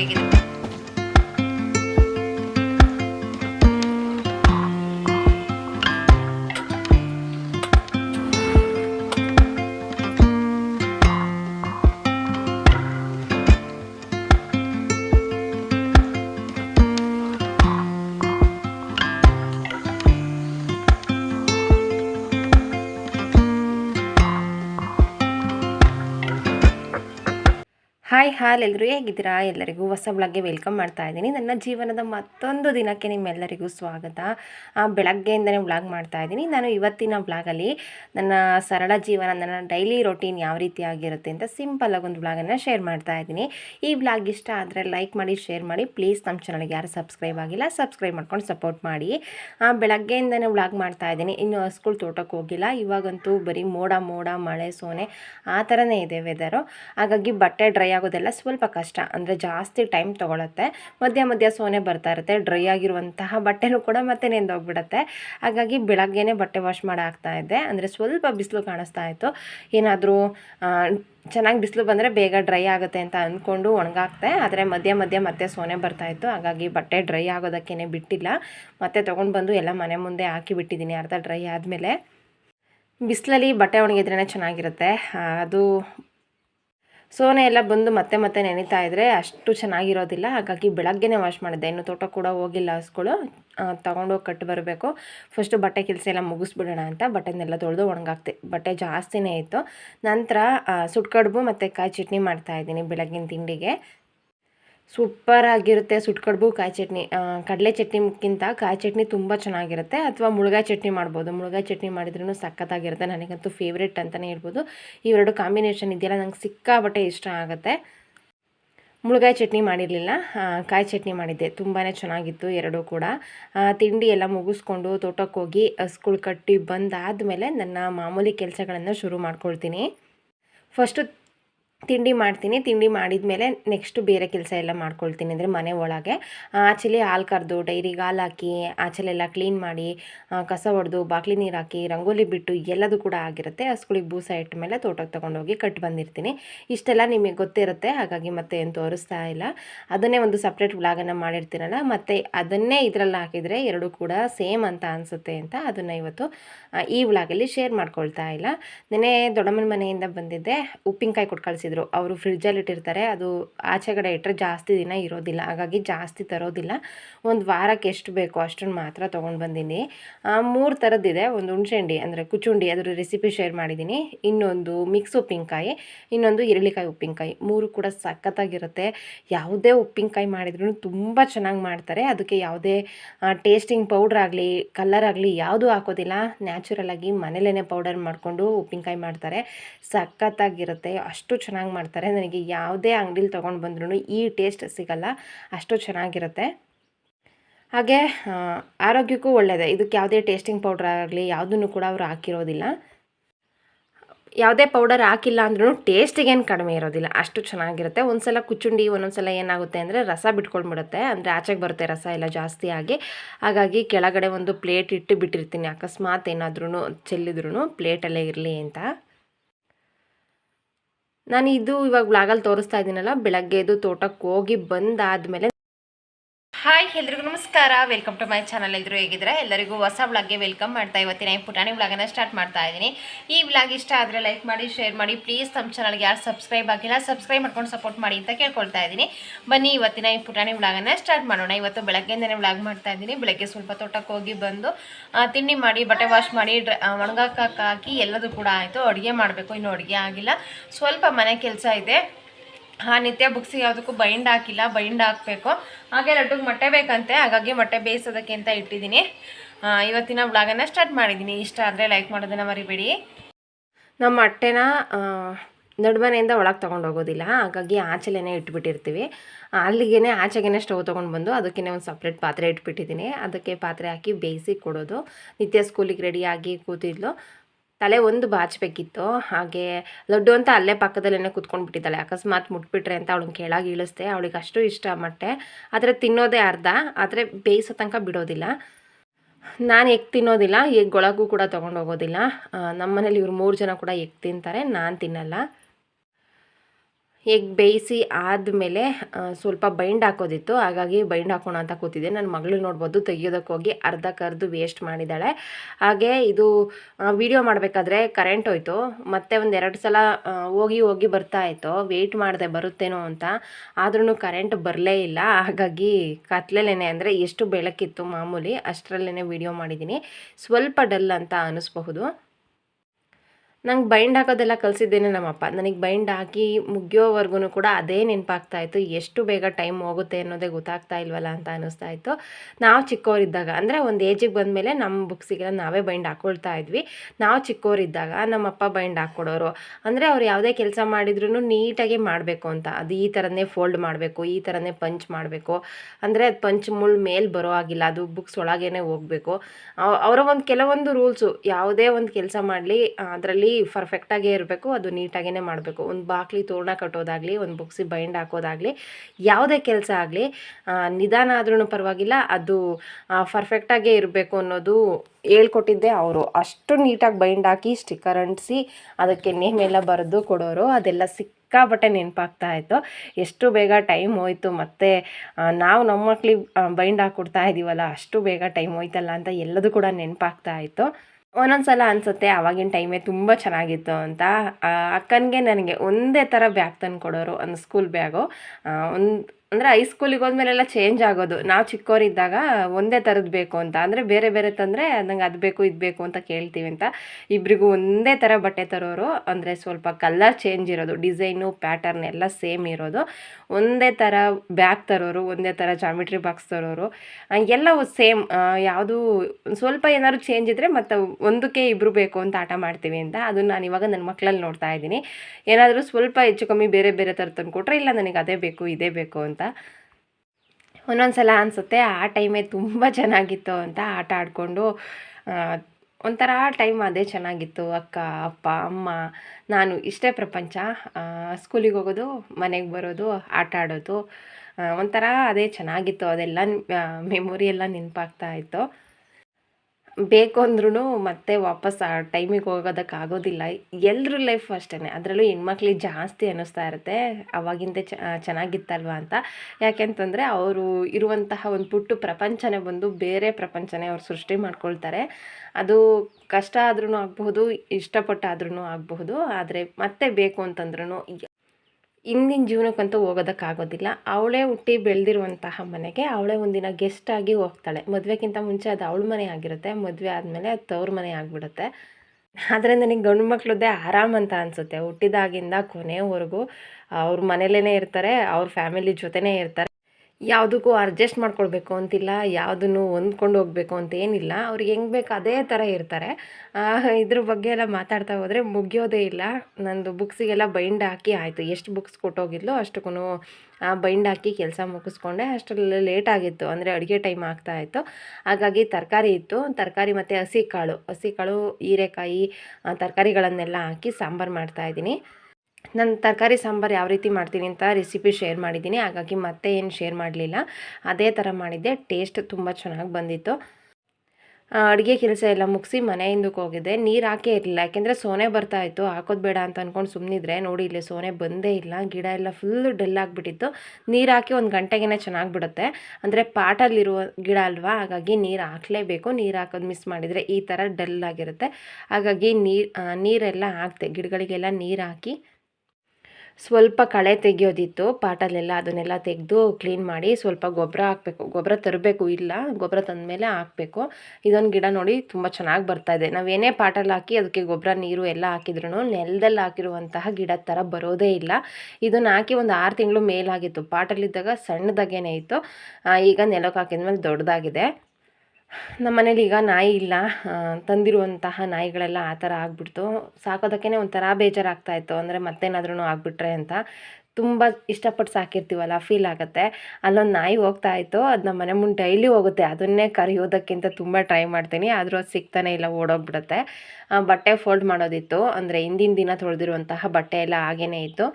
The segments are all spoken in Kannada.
ಹೇಗಿದೆ ಹಾಯ್ ಹಾಲ್ ಎಲ್ಲರೂ ಹೇಗಿದ್ದೀರಾ? ಎಲ್ಲರಿಗೂ ಹೊಸ ಬ್ಲಾಗ್ಗೆ ವೆಲ್ಕಮ್ ಮಾಡ್ತಾ ಇದ್ದೀನಿ. ನನ್ನ ಜೀವನದ ಮತ್ತೊಂದು ದಿನಕ್ಕೆ ನಿಮ್ಮೆಲ್ಲರಿಗೂ ಸ್ವಾಗತ. ಆ, ಬೆಳಗ್ಗೆಯಿಂದನೇ ಬ್ಲಾಗ್ ಮಾಡ್ತಾ ಇದ್ದೀನಿ. ನಾನು ಇವತ್ತಿನ ವ್ಲಾಗಲ್ಲಿ ನನ್ನ ಸರಳ ಜೀವನ ನನ್ನ ಡೈಲಿ ರೊಟೀನ್ ಯಾವ ರೀತಿ ಆಗಿರುತ್ತೆ ಅಂತ ಸಿಂಪಲ್ಲಾಗಿ ಒಂದು ವ್ಲಾಗನ್ನು ಶೇರ್ ಮಾಡ್ತಾ ಇದ್ದೀನಿ. ಈ ವ್ಲಾಗ್ ಇಷ್ಟ ಆದರೆ ಲೈಕ್ ಮಾಡಿ ಶೇರ್ ಮಾಡಿ. ಪ್ಲೀಸ್ ನಮ್ಮ ಚಾನಲ್ಗೆ ಯಾರು ಸಬ್ಸ್ಕ್ರೈಬ್ ಆಗಿಲ್ಲ ಸಬ್ಸ್ಕ್ರೈಬ್ ಮಾಡ್ಕೊಂಡು ಸಪೋರ್ಟ್ ಮಾಡಿ. ಆ, ಬೆಳಗ್ಗೆಯಿಂದನೇ ವ್ಲಾಗ್ ಮಾಡ್ತಾ ಇದ್ದೀನಿ. ಇನ್ನು ಸ್ಕೂಲ್ ತೋಟಕ್ಕೆ ಹೋಗಿಲ್ಲ. ಇವಾಗಂತೂ ಬರೀ ಮೋಡ ಮೋಡ ಮಳೆ ಸೋನೆ ಆ ಥರನೇ ಇದೆ ವೆದರು ಹಾಗಾಗಿ ಬಟ್ಟೆ ಡ್ರೈ ಆಗೋದೆಲ್ಲ ಸ್ವಲ್ಪ ಕಷ್ಟ. ಅಂದರೆ ಜಾಸ್ತಿ ಟೈಮ್ ತೊಗೊಳತ್ತೆ. ಮಧ್ಯ ಮಧ್ಯ ಸೋನೆ ಬರ್ತಾ ಇರುತ್ತೆ. ಡ್ರೈ ಆಗಿರುವಂತಹ ಬಟ್ಟೆನೂ ಕೂಡ ಮತ್ತೆ ನೆಂದೋಗ್ಬಿಡುತ್ತೆ ಹಾಗಾಗಿ ಬೆಳಗ್ಗೆನೇ ಬಟ್ಟೆ ವಾಶ್ ಮಾಡಿ ಹಾಕ್ತಾ ಇದ್ದೆ. ಅಂದರೆ ಸ್ವಲ್ಪ ಬಿಸಿಲು ಕಾಣಿಸ್ತಾ ಇತ್ತು. ಏನಾದರೂ ಚೆನ್ನಾಗಿ ಬಿಸಿಲು ಬಂದರೆ ಬೇಗ ಡ್ರೈ ಆಗುತ್ತೆ ಅಂತ ಅಂದ್ಕೊಂಡು ಒಣಗಾಕ್ತೆ. ಆದರೆ ಮಧ್ಯ ಮಧ್ಯ ಮತ್ತೆ ಸೋನೆ ಬರ್ತಾ ಇತ್ತು. ಹಾಗಾಗಿ ಬಟ್ಟೆ ಡ್ರೈ ಆಗೋದಕ್ಕೇನೆ ಬಿಟ್ಟಿಲ್ಲ. ಮತ್ತೆ ತೊಗೊಂಡು ಬಂದು ಎಲ್ಲ ಮನೆ ಮುಂದೆ ಹಾಕಿ ಬಿಟ್ಟಿದ್ದೀನಿ ಅರ್ಧ ಡ್ರೈ ಆದಮೇಲೆ. ಬಿಸಿಲಲ್ಲಿ ಬಟ್ಟೆ ಒಣಗಿದ್ರೇ ಚೆನ್ನಾಗಿರುತ್ತೆ. ಅದು ಸೋನೆ ಎಲ್ಲ ಬಂದು ಮತ್ತೆ ಮತ್ತೆ ನೆನೀತಾ ಇದ್ದರೆ ಅಷ್ಟು ಚೆನ್ನಾಗಿರೋದಿಲ್ಲ. ಹಾಗಾಗಿ ಬೆಳಗ್ಗೆನೇ ವಾಶ್ ಮಾಡಿದ್ದೆ. ಇನ್ನು ತೋಟ ಕೂಡ ಹೋಗಿಲ್ಲ ಹಸ್ಗಳು ತೊಗೊಂಡೋಗಿ ಕಟ್ಟು ಬರಬೇಕು. ಫಸ್ಟು ಬಟ್ಟೆ ಕೆಲಸ ಎಲ್ಲ ಮುಗಿಸ್ಬಿಡೋಣ ಅಂತ ಬಟ್ಟೆನೆಲ್ಲ ತೊಳೆದು ಒಣಗಾಕ್ತೆ. ಬಟ್ಟೆ ಜಾಸ್ತಿನೇ ಇತ್ತು. ನಂತರ ಸುಟ್ಕಡುಬು ಮತ್ತು ಕಾಯಿ ಚಟ್ನಿ ಮಾಡ್ತಾಯಿದ್ದೀನಿ ಬೆಳಗ್ಗಿನ ತಿಂಡಿಗೆ. ಸೂಪರ್ ಆಗಿರುತ್ತೆ ಸುಟ್ಕಡುಬು ಕಾಯಿ ಚಟ್ನಿ. ಕಡಲೆ ಚಟ್ನಿಗಿಂತ ಕಾಯಿ ಚಟ್ನಿ ತುಂಬ ಚೆನ್ನಾಗಿರುತ್ತೆ. ಅಥವಾ ಮುಳುಗಾಯಿ ಚಟ್ನಿ ಮಾಡ್ಬೋದು. ಮುಳುಗಾಯಿ ಚಟ್ನಿ ಮಾಡಿದ್ರೂ ಸಖತ್ತಾಗಿರುತ್ತೆ. ನನಗಂತೂ ಫೇವ್ರೇಟ್ ಅಂತಲೇ ಹೇಳ್ಬೋದು. ಇವೆರಡು ಕಾಂಬಿನೇಷನ್ ಇದೆಯಲ್ಲ, ನಂಗೆ ಸಿಕ್ಕಾಬಟ್ಟೆ ಇಷ್ಟ ಆಗುತ್ತೆ. ಮುಳುಗಾಯಿ ಚಟ್ನಿ ಮಾಡಿರಲಿಲ್ಲ. ಕಾಯಿ ಚಟ್ನಿ ಮಾಡಿದ್ದೆ. ತುಂಬಾ ಚೆನ್ನಾಗಿತ್ತು ಎರಡೂ ಕೂಡ. ತಿಂಡಿ ಎಲ್ಲ ಮುಗಿಸ್ಕೊಂಡು ತೋಟಕ್ಕೆ ಹೋಗಿ ಹಸ್ಗಳು ಕಟ್ಟಿ ಬಂದಾದಮೇಲೆ ನನ್ನ ಮಾಮೂಲಿ ಕೆಲಸಗಳನ್ನು ಶುರು ಮಾಡ್ಕೊಳ್ತೀನಿ. ಫಸ್ಟು ತಿಂಡಿ ಮಾಡ್ತೀನಿ. ತಿಂಡಿ ಮಾಡಿದ ಮೇಲೆ ನೆಕ್ಸ್ಟು ಬೇರೆ ಕೆಲಸ ಎಲ್ಲ ಮಾಡ್ಕೊಳ್ತೀನಿ ಅಂದರೆ ಮನೆ ಒಳಗೆ. ಆಚೆಲಿ ಹಾಲು ಕರೆದು ಡೈರಿಗೆ ಹಾಲು ಹಾಕಿ, ಆಚೆಲೆಲ್ಲ ಕ್ಲೀನ್ ಮಾಡಿ ಕಸ ಹೊಡೆದು ಬಾಕ್ಲಿ ನೀರು ಹಾಕಿ, ರಂಗೋಲಿ ಬಿಟ್ಟು ಎಲ್ಲದು ಕೂಡ ಆಗಿರುತ್ತೆ. ಹಸ್ಗಳಿಗೆ ಬೂಸ ಇಟ್ಟ ಮೇಲೆ ತೋಟಕ್ಕೆ ತೊಗೊಂಡೋಗಿ ಕಟ್ಟಿ ಬಂದಿರ್ತೀನಿ. ಇಷ್ಟೆಲ್ಲ ನಿಮಗೆ ಗೊತ್ತಿರುತ್ತೆ ಹಾಗಾಗಿ ಮತ್ತೆ ಏನು ತೋರಿಸ್ತಾ ಇಲ್ಲ. ಅದನ್ನೇ ಒಂದು ಸಪ್ರೇಟ್ ವ್ಲಾಗನ್ನು ಮಾಡಿರ್ತೀನಲ್ಲ, ಮತ್ತು ಅದನ್ನೇ ಇದರಲ್ಲಿ ಹಾಕಿದರೆ ಎರಡು ಕೂಡ ಸೇಮ್ ಅಂತ ಅನಿಸುತ್ತೆ ಅಂತ ಅದನ್ನು ಇವತ್ತು ಈ ವ್ಲಾಗಲ್ಲಿ ಶೇರ್ ಮಾಡ್ಕೊಳ್ತಾ ಇಲ್ಲ. ನೆನೆ ದೊಡ್ಡಮ್ಮನ ಮನೆಯಿಂದ ಬಂದಿದ್ದೆ. ಉಪ್ಪಿನಕಾಯಿ ಕೊಟ್ಟು ಕಳಿಸಿದ್ರು ಅವರು ಫ್ರಿಡ್ಜಲ್ಲಿ ಇಟ್ಟಿರ್ತಾರೆ. ಅದು ಆಚೆಗಡೆ ಇಟ್ಟರೆ ಜಾಸ್ತಿ ದಿನ ಇರೋದಿಲ್ಲ. ಹಾಗಾಗಿ ಜಾಸ್ತಿ ತರೋದಿಲ್ಲ. ಒಂದು ವಾರಕ್ಕೆ ಎಷ್ಟು ಬೇಕೋ ಅಷ್ಟನ್ನು ಮಾತ್ರ ತೊಗೊಂಡು ಬಂದೀನಿ. ಮೂರು ಥರದ್ದಿದೆ ಒಂದು ಹುಣ್ಸೆಂಡಿ ಅಂದರೆ ಕುಚುಂಡಿ ಅದರ ರೆಸಿಪಿ ಶೇರ್ ಮಾಡಿದ್ದೀನಿ ಇನ್ನೊಂದು ಮಿಕ್ಸ್ ಉಪ್ಪಿನಕಾಯಿ, ಇನ್ನೊಂದು ಈರುಳ್ಳಿಕಾಯಿ ಉಪ್ಪಿನಕಾಯಿ. ಮೂರು ಕೂಡ ಸಖತ್ತಾಗಿರುತ್ತೆ. ಯಾವುದೇ ಉಪ್ಪಿನಕಾಯಿ ಮಾಡಿದ್ರೂ ತುಂಬ ಚೆನ್ನಾಗಿ ಮಾಡ್ತಾರೆ. ಅದಕ್ಕೆ ಯಾವುದೇ ಟೇಸ್ಟಿಂಗ್ ಪೌಡ್ರ್ ಆಗಲಿ ಕಲರ್ ಆಗಲಿ ಯಾವುದೂ ಹಾಕೋದಿಲ್ಲ. ನ್ಯಾಚುರಲ್ ಆಗಿ ಮನೇಲೇ ಪೌಡರ್ ಮಾಡಿಕೊಂಡು ಉಪ್ಪಿನಕಾಯಿ ಮಾಡ್ತಾರೆ. ಸಖತ್ತಾಗಿರುತ್ತೆ. ಅಷ್ಟು ಚೆನ್ನಾಗಿ ಮಾಡ್ತಾರೆ. ನನಗೆ ಯಾವುದೇ ಅಂಗಡಿಲಿ ತೊಗೊಂಡು ಬಂದ್ರೂ ಈ ಟೇಸ್ಟ್ ಸಿಗಲ್ಲ. ಅಷ್ಟು ಚೆನ್ನಾಗಿರುತ್ತೆ. ಹಾಗೆ ಆರೋಗ್ಯಕ್ಕೂ ಒಳ್ಳೆಯದೇ ಇದಕ್ಕೆ ಯಾವುದೇ ಟೇಸ್ಟಿಂಗ್ ಪೌಡ್ರ್ ಆಗಲಿ ಯಾವುದನ್ನು ಕೂಡ ಅವರು ಹಾಕಿರೋದಿಲ್ಲ. ಯಾವುದೇ ಪೌಡರ್ ಹಾಕಿಲ್ಲ ಅಂದ್ರೂ ಟೇಸ್ಟಿಗೇನು ಕಡಿಮೆ ಇರೋದಿಲ್ಲ. ಅಷ್ಟು ಚೆನ್ನಾಗಿರುತ್ತೆ. ಒಂದು ಸಲ ಕುಚ್ಚುಂಡಿ ಒಂದೊಂದು ಸಲ ಏನಾಗುತ್ತೆ ಅಂದರೆ ರಸ ಬಿಟ್ಕೊಂಡ್ಬಿಡುತ್ತೆ ಅಂದರೆ ಆಚೆಗೆ ಬರುತ್ತೆ ರಸ ಎಲ್ಲ ಜಾಸ್ತಿ ಆಗಿ. ಹಾಗಾಗಿ ಕೆಳಗಡೆ ಒಂದು ಪ್ಲೇಟ್ ಇಟ್ಟು ಬಿಟ್ಟಿರ್ತೀನಿ. ಅಕಸ್ಮಾತ್ ಏನಾದ್ರೂ ಚೆಲ್ಲಿದ್ರೂ ಪ್ಲೇಟಲ್ಲೇ ಇರಲಿ ಅಂತ. ನಾನು ಇದು ಇವಾಗ ಬ್ಲಾಗಲ್ಲಿ ತೋರಿಸ್ತಾ ಇದ್ದೀನಲ್ಲ ಬೆಳಗ್ಗೆದು ತೋಟಕ್ಕೆ ಹೋಗಿ ಬಂದಾದಮೇಲೆ ಹಾಯ್, ಎಲ್ರಿಗೂ ನಮಸ್ಕಾರ. ವೆಲ್ಕಮ್ ಟು ಮೈ ಚಾನಲ್ ಎಲ್ಲರೂ ಹೇಗಿದ್ರೆ ಎಲ್ಲರಿಗೂ ಹೊಸ ಬ್ಲಾಗ್ಗೆ ವೆಲ್ಕಮ್ ಮಾಡ್ತಾ ಇವತ್ತಿನ ಈ ಪುಟಾಣಿ ಬ್ಲಾಗನ್ನು ಸ್ಟಾರ್ಟ್ ಮಾಡ್ತಾ ಇದ್ದೀನಿ. ಈ ಬ್ಲಾಗ್ ಇಷ್ಟ ಆದರೆ ಲೈಕ್ ಮಾಡಿ ಶೇರ್ ಮಾಡಿ. ಪ್ಲೀಸ್ ನಮ್ಮ ಚಾನಲ್ಗೆ ಯಾರು ಸಬ್ಸ್ಕ್ರೈಬ್ ಆಗಿಲ್ಲ ಸಬ್ಸ್ಕ್ರೈಬ್ ಮಾಡ್ಕೊಂಡು ಸಪೋರ್ಟ್ ಮಾಡಿ ಅಂತ ಕೇಳ್ಕೊಳ್ತಾ ಇದ್ದೀನಿ. ಬನ್ನಿ ಇವತ್ತಿನ ಈ ಪುಟಾಣಿ ಬ್ಲಾಗನ್ನು ಸ್ಟಾರ್ಟ್ ಮಾಡೋಣ. ಇವತ್ತು ಬೆಳಗ್ಗೆಯಿಂದನೇ ಬ್ಲಾಗ್ ಮಾಡ್ತಾ ಇದ್ದೀನಿ. ಬೆಳಗ್ಗೆ ಸ್ವಲ್ಪ ತೋಟಕ್ಕೆ ಹೋಗಿ ಬಂದು ತಿಂಡಿ ಮಾಡಿ, ಬಟ್ಟೆ ವಾಶ್ ಮಾಡಿ, ಡ್ರ ಒಣಗಾಕಕ್ಕೆ ಎಲ್ಲದೂ ಕೂಡ ಆಯಿತು. ಅಡುಗೆ ಮಾಡಬೇಕು. ಇನ್ನೂ ಅಡುಗೆ ಆಗಿಲ್ಲ. ಸ್ವಲ್ಪ ಮನೆ ಕೆಲಸ ಇದೆ. ಹಾಂ ನಿತ್ಯ ಬುಕ್ಸ್ ಯಾವುದಕ್ಕೂ ಬೈಂಡ್ ಹಾಕಿಲ್ಲ ಬೈಂಡ್ ಹಾಕಬೇಕು. ಹಾಗೆ ಲಡ್ಡುಗೆ ಮೊಟ್ಟೆ ಬೇಕಂತೆ ಹಾಗಾಗಿ ಮೊಟ್ಟೆ ಬೇಯಿಸೋದಕ್ಕೆ ಅಂತ ಇಟ್ಟಿದ್ದೀನಿ. ಆ, ಇವತ್ತಿನ ವ್ಲಾಗನ್ನು ಸ್ಟಾರ್ಟ್ ಮಾಡಿದ್ದೀನಿ. ಇಷ್ಟ ಆದರೆ ಲೈಕ್ ಮಾಡೋದನ್ನು ಮರಿಬೇಡಿ. ನಮ್ಮ ಮೊಟ್ಟೆನ ನಡುಮನೆಯಿಂದ ಒಳಗೆ ತೊಗೊಂಡೋಗೋದಿಲ್ಲ ಹಾಗಾಗಿ ಆಚೆಲೇ ಇಟ್ಬಿಟ್ಟಿರ್ತೀವಿ. ಅಲ್ಲಿಗೆ ಆಚೆಗೇನೆ ಸ್ಟವ್ ತೊಗೊಂಡು ಬಂದು ಅದಕ್ಕೇ ಒಂದು ಸಪ್ರೇಟ್ ಪಾತ್ರೆ ಇಟ್ಬಿಟ್ಟಿದ್ದೀನಿ. ಅದಕ್ಕೆ ಪಾತ್ರೆ ಹಾಕಿ ಬೇಯಿಸಿ ಕೊಡೋದು. ನಿತ್ಯ ಸ್ಕೂಲಿಗೆ ರೆಡಿಯಾಗಿ ಕೂತಿದ್ಲು. ತಲೆ ಒಂದು ಬಾಚಬೇಕಿತ್ತು. ಹಾಗೆ ಲಡ್ಡು ಅಂತ ಅಲ್ಲೇ ಪಕ್ಕದಲ್ಲೇ ಕೂತ್ಕೊಂಡು ಬಿಟ್ಟಿದ್ದಾಳೆ ಅಕಸ್ಮಾತ್ ಮುಟ್ಬಿಟ್ರೆ ಅಂತ ಅವಳನ್ನ ಕೆಳಗೆ ಇಳಿಸ್ದೆ. ಅವಳಿಗೆ ಅಷ್ಟು ಇಷ್ಟ ಮೊಟ್ಟೆ. ಆದರೆ ತಿನ್ನೋದೇ ಅರ್ಧ. ಆದರೆ ಬೇಯಿಸೋ ತನಕ ಬಿಡೋದಿಲ್ಲ. ನಾನು ಎಗ್ ತಿನ್ನೋದಿಲ್ಲ. ಎಗ್ ಒಳಗೂ ಕೂಡ ತೊಗೊಂಡು ಹೋಗೋದಿಲ್ಲ. ನಮ್ಮ ಮನೇಲಿ ಇವರು ಮೂರು ಜನ ಕೂಡ ಎಗ್ ತಿಂತಾರೆ. ನಾನು ತಿನ್ನಲ್ಲ. ಎಗ್ ಬೇಯಿಸಿ ಆದಮೇಲೆ ಸ್ವಲ್ಪ ಬೈಂಡ್ ಹಾಕೋದಿತ್ತು. ಹಾಗಾಗಿ ಬೈಂಡ್ ಹಾಕೋಣ ಅಂತ ಕೂತಿದ್ದೆ. ನನ್ನ ಮಗಳು ನೋಡ್ಬೋದು, ತೆಗಿಯೋದಕ್ಕೆ ಹೋಗಿ ಅರ್ಧ ಕರ್ದು ವೇಸ್ಟ್ ಮಾಡಿದ್ದಾಳೆ. ಹಾಗೆ ಇದು ವಿಡಿಯೋ ಮಾಡಬೇಕಾದ್ರೆ ಕರೆಂಟ್ ಹೋಯ್ತು. ಮತ್ತೆ ಒಂದು ಎರಡು ಸಲ ಹೋಗಿ ಹೋಗಿ ಬರ್ತಾ ಇತ್ತು. ವೆಯ್ಟ್ ಮಾಡಿದೆ ಬರುತ್ತೇನೋ ಅಂತ. ಆದ್ರೂ ಕರೆಂಟ್ ಬರಲೇ ಇಲ್ಲ. ಹಾಗಾಗಿ ಕತ್ಲೆಲೇನೆ ಅಂದರೆ ಎಷ್ಟು ಬೆಳಕಿತ್ತು ಮಾಮೂಲಿ. ಅಷ್ಟರಲ್ಲೇ ವಿಡಿಯೋ ಮಾಡಿದ್ದೀನಿ. ಸ್ವಲ್ಪ ಡಲ್ ಅಂತ ಅನ್ನಿಸ್ಬಹುದು ನಂಗೆ ಬೈಂಡ್ ಹಾಕೋದೆಲ್ಲ ಕಲಿಸಿದ್ದೇನೆ ನಮ್ಮಪ್ಪ. ನನಗೆ ಬೈಂಡ್ ಹಾಕಿ ಮುಗಿಯೋವರೆಗೂ ಕೂಡ ಅದೇ ನೆನಪಾಗ್ತಾ ಇತ್ತು. ಎಷ್ಟು ಬೇಗ ಟೈಮ್ ಹೋಗುತ್ತೆ ಅನ್ನೋದೇ ಗೊತ್ತಾಗ್ತಾ ಇಲ್ವಲ್ಲ ಅಂತ ಅನ್ನಿಸ್ತಾ ಇತ್ತು. ನಾವು ಚಿಕ್ಕವರಿದ್ದಾಗ ಅಂದರೆ ಒಂದು ಏಜಿಗೆ ಬಂದಮೇಲೆ ನಮ್ಮ ಬುಕ್ಸಿಗೆಲ್ಲ ನಾವೇ ಬೈಂಡ್ ಹಾಕ್ಕೊಳ್ತಾ ಇದ್ವಿ. ನಾವು ಚಿಕ್ಕವರಿದ್ದಾಗ ನಮ್ಮಪ್ಪ ಬೈಂಡ್ ಹಾಕ್ಕೊಡೋರು ಅಂದರೆ ಅವ್ರು ಯಾವುದೇ ಕೆಲಸ ಮಾಡಿದ್ರು ನೀಟಾಗಿ ಮಾಡಬೇಕು ಅಂತ. ಅದು ಈ ಥರನೇ ಫೋಲ್ಡ್ ಮಾಡಬೇಕು, ಈ ಥರನೇ ಪಂಚ್ ಮಾಡಬೇಕು. ಅಂದರೆ ಅದು ಪಂಚ್ ಮುಳ್ಳು ಮೇಲೆ ಬರೋ ಆಗಿಲ್ಲ ಅದು ಬುಕ್ಸ್ ಒಳಗೇನೆ ಹೋಗಬೇಕು. ಅವರ ಒಂದು ಕೆಲವೊಂದು ರೂಲ್ಸು ಯಾವುದೇ ಒಂದು ಕೆಲಸ ಮಾಡಲಿ, ಅದರಲ್ಲಿ ಪರ್ಫೆಕ್ಟಾಗೇ ಇರಬೇಕು, ಅದು ನೀಟಾಗೇ ಮಾಡಬೇಕು. ಒಂದು ಬಾಕ್ಲಿ ತೋರಣ ಕಟ್ಟೋದಾಗಲಿ, ಒಂದು ಬುಕ್ಸಿ ಬೈಂಡ್ ಹಾಕೋದಾಗಲಿ, ಯಾವುದೇ ಕೆಲಸ ಆಗಲಿ ನಿಧಾನ ಆದ್ರೂ ಪರವಾಗಿಲ್ಲ, ಅದು ಪರ್ಫೆಕ್ಟಾಗೇ ಇರಬೇಕು ಅನ್ನೋದು ಹೇಳ್ಕೊಟ್ಟಿದ್ದೆ ಅವರು. ಅಷ್ಟು ನೀಟಾಗಿ ಬೈಂಡ್ ಹಾಕಿ ಸ್ಟಿಕ್ಕರ್ ಅಂಟಿಸಿ, ಅದಕ್ಕೆ ನೇಮ್ ಎಲ್ಲ ಬರೆದು ಕೊಡೋರು, ಅದೆಲ್ಲ ಸಿಕ್ಕಾಪಟ್ಟೆ ನೆನಪಾಗ್ತಾ ಇತ್ತು. ಎಷ್ಟು ಬೇಗ ಟೈಮ್ ಹೋಯಿತು, ಮತ್ತು ನಾವು ನಮ್ಮ ಮಕ್ಳಿಗೆ ಬೈಂಡ್ ಹಾಕ್ಕೊಡ್ತಾ ಇದ್ದೀವಲ್ಲ ಅಷ್ಟು ಬೇಗ ಟೈಮ್ ಹೋಯ್ತಲ್ಲ ಅಂತ ಎಲ್ಲದೂ ಕೂಡ ನೆನಪಾಗ್ತಾ ಇತ್ತು. ಒಂದೊಂದು ಅನ್ಸುತ್ತೆ ಅನಿಸುತ್ತೆ ಆವಾಗಿನ ಟೈಮೇ ತುಂಬ ಚೆನ್ನಾಗಿತ್ತು ಅಂತ. ಅಕ್ಕನಿಗೆ ನನಗೆ ಒಂದೇ ಥರ ಬ್ಯಾಗ್ ತಂದು ಕೊಡೋರು ಒಂದು ಸ್ಕೂಲ್ ಬ್ಯಾಗು ಒಂದು ಅಂದರೆ ಹೈಸ್ಕೂಲಿಗೆ ಹೋದ್ಮೇಲೆಲ್ಲ ಚೇಂಜ್ ಆಗೋದು. ನಾವು ಚಿಕ್ಕವರಿದ್ದಾಗ ಒಂದೇ ಥರದ್ದು ಬೇಕು ಅಂತ. ಅಂದರೆ ಬೇರೆ ಬೇರೆ ತಂದರೆ ನಂಗೆ ಅದು ಬೇಕು, ಇದು ಬೇಕು ಅಂತ ಕೇಳ್ತೀವಿ ಅಂತ. ಇಬ್ಬರಿಗೂ ಒಂದೇ ಥರ ಬಟ್ಟೆ ತರೋರು ಅಂದರೆ ಸ್ವಲ್ಪ ಕಲರ್ ಚೇಂಜ್ ಇರೋದು. ಡಿಸೈನು ಪ್ಯಾಟರ್ನ್ ಎಲ್ಲ ಸೇಮ್ ಇರೋದು. ಒಂದೇ ಥರ ಬ್ಯಾಗ್ ತರೋರು, ಒಂದೇ ಥರ ಜಾಮಿಟ್ರಿ ಬಾಕ್ಸ್ ತರೋರು. ಎಲ್ಲವೂ ಸೇಮ್ ಯಾವುದು ಸ್ವಲ್ಪ ಏನಾದ್ರು ಚೇಂಜ್ ಇದ್ದರೆ ಮತ್ತು ಒಂದಕ್ಕೆ ಇಬ್ಬರು ಬೇಕು ಅಂತ ಆಟ ಮಾಡ್ತೀವಿ ಅಂತ. ಅದನ್ನು ನಾನು ಇವಾಗ ನನ್ನ ಮಕ್ಕಳಲ್ಲಿ ನೋಡ್ತಾ ಇದ್ದೀನಿ. ಏನಾದರೂ ಸ್ವಲ್ಪ ಹೆಚ್ಚು ಕಮ್ಮಿ ಬೇರೆ ಬೇರೆ ಥರ ತಂದು ಕೊಟ್ಟರೆ ಇಲ್ಲ, ನನಗೆ ಅದೇ ಬೇಕು, ಇದೇ ಬೇಕು ಅಂತ. ಒಂದೊಂದು ಸಲ ಅನಿಸುತ್ತೆ, ಆ ಟೈಮೇ ತುಂಬ ಚೆನ್ನಾಗಿತ್ತು ಅಂತ ಆಟ ಆಡಿಕೊಂಡು ಒಂಥರ ಟೈಮ್ ಅದೇ ಚೆನ್ನಾಗಿತ್ತು. ಅಕ್ಕ, ಅಪ್ಪ, ಅಮ್ಮ, ನಾನು ಇಷ್ಟೇ ಪ್ರಪಂಚ. ಸ್ಕೂಲಿಗೆ ಹೋಗೋದು, ಮನೆಗೆ ಬರೋದು, ಆಟ ಆಡೋದು ಒಂಥರ ಅದೇ ಚೆನ್ನಾಗಿತ್ತು. ಅದೆಲ್ಲ ಮೆಮೊರಿ ಎಲ್ಲ ನೆನಪಾಗ್ತಾ ಇತ್ತು. ಬೇಕು ಅಂದ್ರೂ ಮತ್ತೆ ವಾಪಸ್ ಆ ಟೈಮಿಗೆ ಹೋಗೋದಕ್ಕಾಗೋದಿಲ್ಲ ಎಲ್ಲರ ಲೈಫ್ ಅಷ್ಟೇ ಅದರಲ್ಲೂ ಹೆಣ್ಮಕ್ಳಿಗೆ ಜಾಸ್ತಿ ಅನ್ನಿಸ್ತಾ ಇರುತ್ತೆ. ಅವಾಗಿಂದ ಚ ಚೆನ್ನಾಗಿತ್ತಲ್ವ ಅಂತ. ಯಾಕೆಂತಂದರೆ ಅವರು ಇರುವಂತಹ ಒಂದು ಪುಟ್ಟು ಪ್ರಪಂಚನೇ ಬಂದು ಬೇರೆ ಪ್ರಪಂಚನೇ ಅವ್ರು ಸೃಷ್ಟಿ ಮಾಡ್ಕೊಳ್ತಾರೆ. ಅದು ಕಷ್ಟ ಆದ್ರೂ ಆಗಬಹುದು ಇಷ್ಟಪಟ್ಟಾದ್ರೂ ಆಗಬಹುದು. ಆದರೆ ಮತ್ತೆ ಬೇಕು ಅಂತಂದ್ರೂ ಇಂದಿನ ಜೀವನಕ್ಕಂತೂ ಹೋಗೋದಕ್ಕಾಗೋದಿಲ್ಲ. ಅವಳೇ ಹುಟ್ಟಿ ಬೆಳೆದಿರುವಂತಹ ಮನೆಗೆ ಅವಳೇ ಒಂದಿನ ಗೆಸ್ಟ್ ಆಗಿ ಹೋಗ್ತಾಳೆ. ಮದುವೆಗಿಂತ ಮುಂಚೆ ಅದು ಅವಳ ಮನೆ ಆಗಿರುತ್ತೆ. ಮದುವೆ ಆದಮೇಲೆ ಅದು ತವ್ರ ಮನೆ ಆಗಿಬಿಡುತ್ತೆ. ಆದರೆ ನನಗೆ ಗಂಡು ಮಕ್ಕಳದ್ದೇ ಆರಾಮ್ ಅಂತ ಅನಿಸುತ್ತೆ. ಹುಟ್ಟಿದಾಗಿಂದ ಕೊನೆವರೆಗೂ ಅವ್ರ ಮನೇಲೇ ಇರ್ತಾರೆ, ಅವ್ರ ಫ್ಯಾಮಿಲಿ ಜೊತೆನೇ ಇರ್ತಾರೆ. ಯಾವುದಕ್ಕೂ ಅಡ್ಜಸ್ಟ್ ಮಾಡ್ಕೊಳ್ಬೇಕು ಅಂತಿಲ್ಲ, ಯಾವುದನ್ನು ಹೊಂದ್ಕೊಂಡು ಹೋಗಬೇಕು ಅಂತ ಏನಿಲ್ಲ. ಅವ್ರಿಗೆ ಹೆಂಗೆ ಬೇಕು ಅದೇ ಥರ ಇರ್ತಾರೆ. ಇದ್ರ ಬಗ್ಗೆ ಎಲ್ಲ ಮಾತಾಡ್ತಾ ಹೋದರೆ ಮುಗಿಯೋದೇ ಇಲ್ಲ. ನಂದು ಬುಕ್ಸಿಗೆಲ್ಲ ಬೈಂಡ್ ಹಾಕಿ ಆಯಿತು. ಎಷ್ಟು ಬುಕ್ಸ್ ಕೊಟ್ಟೋಗಿದ್ಲು ಅಷ್ಟಕ್ಕೂ ಬೈಂಡ್ ಹಾಕಿ ಕೆಲಸ ಮುಗಿಸ್ಕೊಂಡೆ. ಅಷ್ಟರಲ್ಲಿ ಲೇಟ್ ಆಗಿತ್ತು. ಅಂದರೆ ಅಡುಗೆ ಟೈಮ್ ಆಗ್ತಾ ಇತ್ತು. ಹಾಗಾಗಿ ತರಕಾರಿ ಇತ್ತು. ತರಕಾರಿ ಮತ್ತು ಹಸಿ ಕಾಳು. ಹಸಿ ಕಾಳು, ಹೀರೆಕಾಯಿ ತರಕಾರಿಗಳನ್ನೆಲ್ಲ ಹಾಕಿ ಸಾಂಬಾರು ಮಾಡ್ತಾಯಿದ್ದೀನಿ ನಾನು ತರಕಾರಿ ಸಾಂಬಾರು ಯಾವ ರೀತಿ ಮಾಡ್ತೀನಿ ಅಂತ ರೆಸಿಪಿ ಶೇರ್ ಮಾಡಿದ್ದೀನಿ, ಹಾಗಾಗಿ ಮತ್ತೆ ಏನು ಶೇರ್ ಮಾಡಲಿಲ್ಲ. ಅದೇ ಥರ ಮಾಡಿದ್ದೆ ಟೇಸ್ಟ್ ತುಂಬ ಚೆನ್ನಾಗಿ ಬಂದಿತ್ತು. ಅಡುಗೆ ಕೆಲಸ ಎಲ್ಲ ಮುಗಿಸಿ ಮನೆಯಿಂದಕ್ಕೆ ಹೋಗಿದ್ದೆ. ನೀರು ಹಾಕೇ ಇರಲಿಲ್ಲ, ಯಾಕೆಂದರೆ ಸೋನೆ ಬರ್ತಾ ಇತ್ತು. ಹಾಕೋದು ಬೇಡ ಅಂತ ಅಂದ್ಕೊಂಡು ಸುಮ್ಮನಿದ್ರೆ ನೋಡಿ ಇಲ್ಲಿ ಸೋನೆ ಬಂದೇ ಇಲ್ಲ, ಗಿಡ ಎಲ್ಲ ಫುಲ್ ಡಲ್ ಆಗಿಬಿಟ್ಟಿತ್ತು. ನೀರು ಹಾಕಿ ಒಂದು ಗಂಟೆಗೇ ಚೆನ್ನಾಗಿ ಬಿಡುತ್ತೆ. ಅಂದರೆ ಪಾಟಲ್ಲಿರುವ ಗಿಡ ಅಲ್ವಾ, ಹಾಗಾಗಿ ನೀರು ಹಾಕಲೇಬೇಕು. ನೀರು ಹಾಕೋದು ಮಿಸ್ ಮಾಡಿದರೆ ಈ ಥರ ಡಲ್ ಆಗಿರುತ್ತೆ. ಹಾಗಾಗಿ ನೀರು ನೀರೆಲ್ಲ ಹಾಕ್ತೆ ಗಿಡಗಳಿಗೆಲ್ಲ ನೀರು ಹಾಕಿ ಸ್ವಲ್ಪ ಕಳೆ ತೆಗಿಯೋದಿತ್ತು, ಪಾಟಲ್ಲೆಲ್ಲ ಅದನ್ನೆಲ್ಲ ತೆಗೆದು ಕ್ಲೀನ್ ಮಾಡಿ ಸ್ವಲ್ಪ ಗೊಬ್ಬರ ಹಾಕಬೇಕು. ಗೊಬ್ಬರ ತರಬೇಕು, ಇಲ್ಲ, ಗೊಬ್ಬರ ತಂದ ಮೇಲೆ ಹಾಕಬೇಕು. ಇದೊಂದು ಗಿಡ ನೋಡಿ ತುಂಬ ಚೆನ್ನಾಗಿ ಬರ್ತಾ ಇದೆ. ನಾವೇನೇ ಪಾಟಲ್ಲಿ ಹಾಕಿ ಅದಕ್ಕೆ ಗೊಬ್ಬರ, ನೀರು ಎಲ್ಲ ಹಾಕಿದ್ರು ನೆಲದಲ್ಲಿ ಹಾಕಿರುವಂತಹ ಗಿಡ ಥರ ಬರೋದೇ ಇಲ್ಲ. ಇದನ್ನು ಹಾಕಿ ಒಂದು ಆರು ತಿಂಗಳು ಮೇಲಾಗಿತ್ತು. ಪಾಟಲ್ಲಿದ್ದಾಗ ಸಣ್ಣದಾಗೇನೆ ಇತ್ತು. ಈಗ ನೆಲಕ್ಕೆ ಹಾಕಿದ್ಮೇಲೆ ದೊಡ್ಡದಾಗಿದೆ. ನಮ್ಮ ಮನೇಲಿ ಈಗ ನಾಯಿ ಇಲ್ಲ. ತಂದಿರುವಂತಹ ನಾಯಿಗಳೆಲ್ಲ ಆ ಥರ ಆಗಿಬಿಡ್ತು. ಸಾಕೋದಕ್ಕೇ ಒಂಥರ ಬೇಜಾರಾಗ್ತಾ ಇತ್ತು. ಅಂದರೆ ಮತ್ತೇನಾದ್ರೂ ಆಗಿಬಿಟ್ರೆ ಅಂತ ತುಂಬ ಇಷ್ಟಪಟ್ಟು ಸಾಕಿರ್ತೀವಲ್ಲ ಫೀಲ್ ಆಗುತ್ತೆ. ಅಲ್ಲೊಂದು ನಾಯಿ ಹೋಗ್ತಾ ಇತ್ತು. ಅದು ನಮ್ಮ ಮನೆ ಮುಂದೆ ಡೈಲಿ ಹೋಗುತ್ತೆ. ಅದನ್ನೇ ಕರೆಯೋದಕ್ಕಿಂತ ತುಂಬ ಟ್ರೈ ಮಾಡ್ತೀನಿ. ಆದರೂ ಅದು ಸಿಗ್ತಾನೆ ಇಲ್ಲ, ಓಡೋಗ್ಬಿಡುತ್ತೆ. ಬಟ್ಟೆ ಫೋಲ್ಡ್ ಮಾಡೋದಿತ್ತು. ಅಂದರೆ ಹಿಂದಿನ ದಿನ ತೊಳೆದಿರುವಂತಹ ಬಟ್ಟೆ ಎಲ್ಲ ಹಾಗೇನೇ ಇತ್ತು.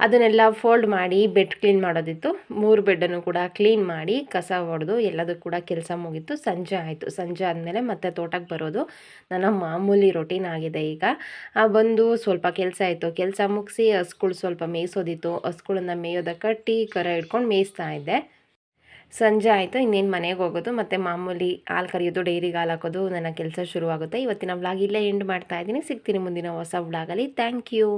ಅದನ್ನೆಲ್ಲ ಫೋಲ್ಡ್ ಮಾಡಿ ಬೆಡ್ ಕ್ಲೀನ್ ಮಾಡೋದಿತ್ತು. ಮೂರು ಬೆಡ್ಡನ್ನು ಕೂಡ ಕ್ಲೀನ್ ಮಾಡಿ ಕಸ ಹೊಡೆದು ಎಲ್ಲದೂ ಕೂಡ ಕೆಲಸ ಮುಗಿತು. ಸಂಜೆ ಆಯಿತು. ಸಂಜೆ ಆದಮೇಲೆ ಮತ್ತೆ ತೋಟಕ್ಕೆ ಬರೋದು. ನನ್ನ ಮಾಮೂಲಿ ರೊಟೀನ್ ಆಗಿದೆ ಈಗ. ಬಂದು ಸ್ವಲ್ಪ ಕೆಲಸ ಆಯಿತು. ಕೆಲಸ ಮುಗಿಸಿ ಹಸ್ಗಳು ಸ್ವಲ್ಪ ಮೇಯಿಸೋದಿತ್ತು. ಹಸ್ಗಳನ್ನ ಮೇಯೋದಕ್ಕೆ ಟೀ ಕರ ಇಟ್ಕೊಂಡು ಮೇಯಿಸ್ತಾ ಇದ್ದೆ. ಸಂಜೆ ಆಯಿತು. ಇನ್ನೇನು ಮನೆಗೆ ಹೋಗೋದು, ಮತ್ತು ಮಾಮೂಲಿ ಹಾಲು ಕರೆಯೋದು, ಡೈರಿಗೆ ಹಾಲು ಹಾಕೋದು, ನನ್ನ ಕೆಲಸ ಶುರುವಾಗುತ್ತೆ. ಇವತ್ತಿನ ವ್ಲಾಗ್ ಇಲ್ಲೇ ಎಂಡ್ ಮಾಡ್ತಾ ಇದ್ದೀನಿ. ಸಿಗ್ತೀನಿ ಮುಂದಿನ ಹೊಸ ವ್ಲಾಗಲ್ಲಿ ಥ್ಯಾಂಕ್ ಯು